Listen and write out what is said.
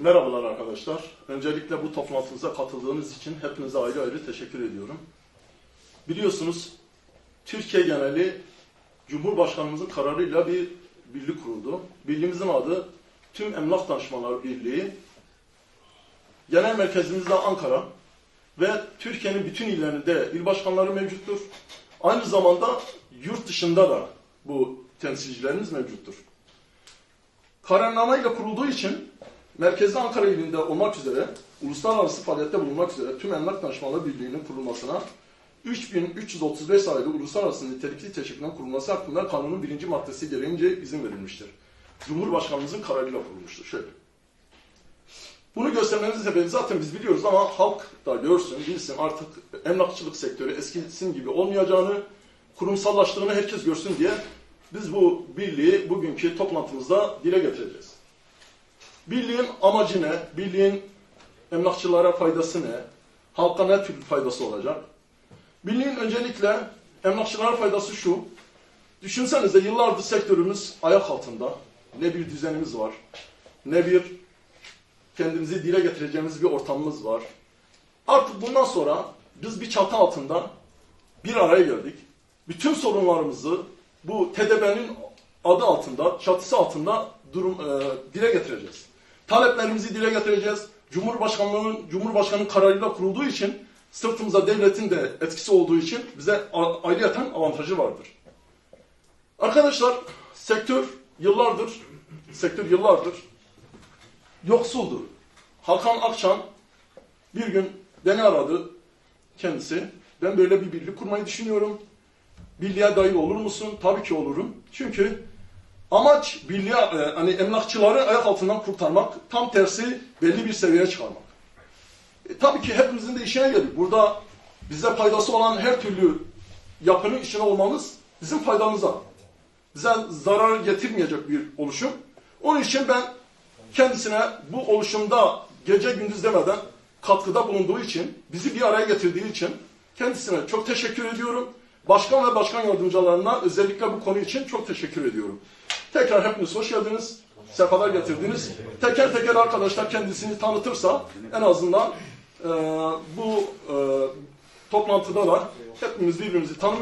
Merhabalar arkadaşlar. Öncelikle bu toplantımıza katıldığınız için hepinize ayrı ayrı teşekkür ediyorum. Biliyorsunuz Türkiye geneli Cumhurbaşkanımızın kararıyla bir birlik kuruldu. Birliğimizin adı Tüm Emlak Danışmanlar Birliği. Genel merkezimiz de Ankara ve Türkiye'nin bütün illerinde il başkanları mevcuttur. Aynı zamanda yurt dışında da bu temsilcilerimiz mevcuttur. Kararname ile kurulduğu için merkezi Ankara ilinde olmak üzere uluslararası faaliyette bulunmak üzere tüm Emlak Danışmanlığı Birliği'nin kurulmasına 3335 sayılı uluslararası nitelikli teşekkürden kurulması hakkında kanunun birinci maddesi gereğince izin verilmiştir. Cumhurbaşkanımızın kararıyla kurulmuştur. Şöyle. Bunu göstermemizin sebebi zaten biz biliyoruz ama halk da görsün, bilsin artık emlakçılık sektörü eskisinin gibi olmayacağını, kurumsallaştığını herkes görsün diye biz bu birliği bugünkü toplantımızda dile getireceğiz. Birliğin amacı ne? Birliğin emlakçılara faydası ne? Halka ne tür faydası olacak? Birliğin öncelikle emlakçılara faydası şu. Düşünsenize yıllardır sektörümüz ayak altında. Ne bir düzenimiz var, ne bir kendimizi dile getireceğimiz bir ortamımız var. Artık bundan sonra biz bir çatı altında bir araya geldik. Bütün sorunlarımızı bu TDB'nin adı altında, çatısı altında durum e, dile getireceğiz. Taleplerimizi dile getireceğiz. Cumhurbaşkanlığının Cumhurbaşkanının kararıyla kurulduğu için sırtımıza devletin de etkisi olduğu için bize ayrıyeten avantajı vardır. Arkadaşlar sektör yıllardır sektör yıllardır yoksuldu. Hakan Akçan bir gün beni aradı kendisi. Ben böyle bir birlik kurmayı düşünüyorum. Birliğe dahil olur musun? Tabii ki olurum. Çünkü amaç birliğe, e, hani emlakçıları ayak altından kurtarmak, tam tersi belli bir seviyeye çıkarmak. E, tabii ki hepimizin de işine gelir. Burada bize faydası olan her türlü yapının içine olmamız bizim faydamıza. Bize zarar getirmeyecek bir oluşum. Onun için ben kendisine bu oluşumda gece gündüz demeden katkıda bulunduğu için, bizi bir araya getirdiği için kendisine çok teşekkür ediyorum. Başkan ve başkan yardımcılarına özellikle bu konu için çok teşekkür ediyorum. Tekrar hepiniz hoş geldiniz. Sefalar getirdiniz. Teker teker arkadaşlar kendisini tanıtırsa en azından e, bu e, toplantıda da hepimiz birbirimizi tanımış